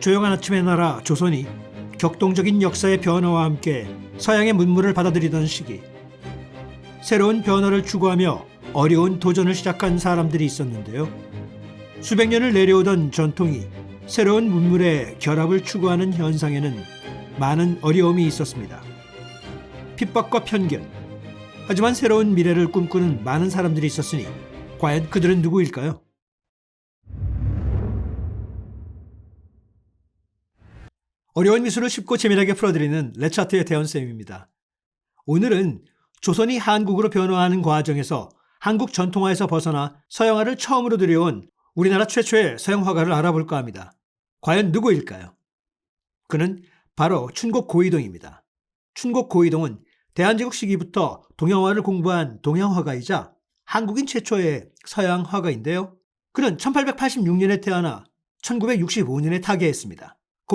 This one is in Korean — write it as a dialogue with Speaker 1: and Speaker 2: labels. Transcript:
Speaker 1: 조용한 아침의 나라 조선이 격동적인 역사의 변화와 함께 서양의 문물을 받아들이던 시기 새로운 변화를 추구하며 어려운 도전을 시작한 사람들이 있었는데요. 수백 년을 내려오던 전통이 새로운 문물의 결합을 추구하는 현상에는 많은 어려움이 있었습니다. 핍박과 편견. 하지만 새로운 미래를 꿈꾸는 많은 사람들이 있었으니 과연 그들은 누구일까요? 어려운 미술을 쉽고 재미나게 풀어드리는 레차트의 대원쌤입니다. 오늘은 조선이 한국으로 변화하는 과정에서 한국 전통화에서 벗어나 서양화를 처음으로 들여온 우리나라 최초의 서양 화가를 알아볼까 합니다. 과연 누구일까요? 그는 바로 춘곡 고이동입니다. 춘곡 고이동은 대한제국 시기부터 동양화를 공부한 동양화가이자 한국인 최초의 서양 화가인데요. 그는 1886년에 태어나 1965년에 타계했습니다.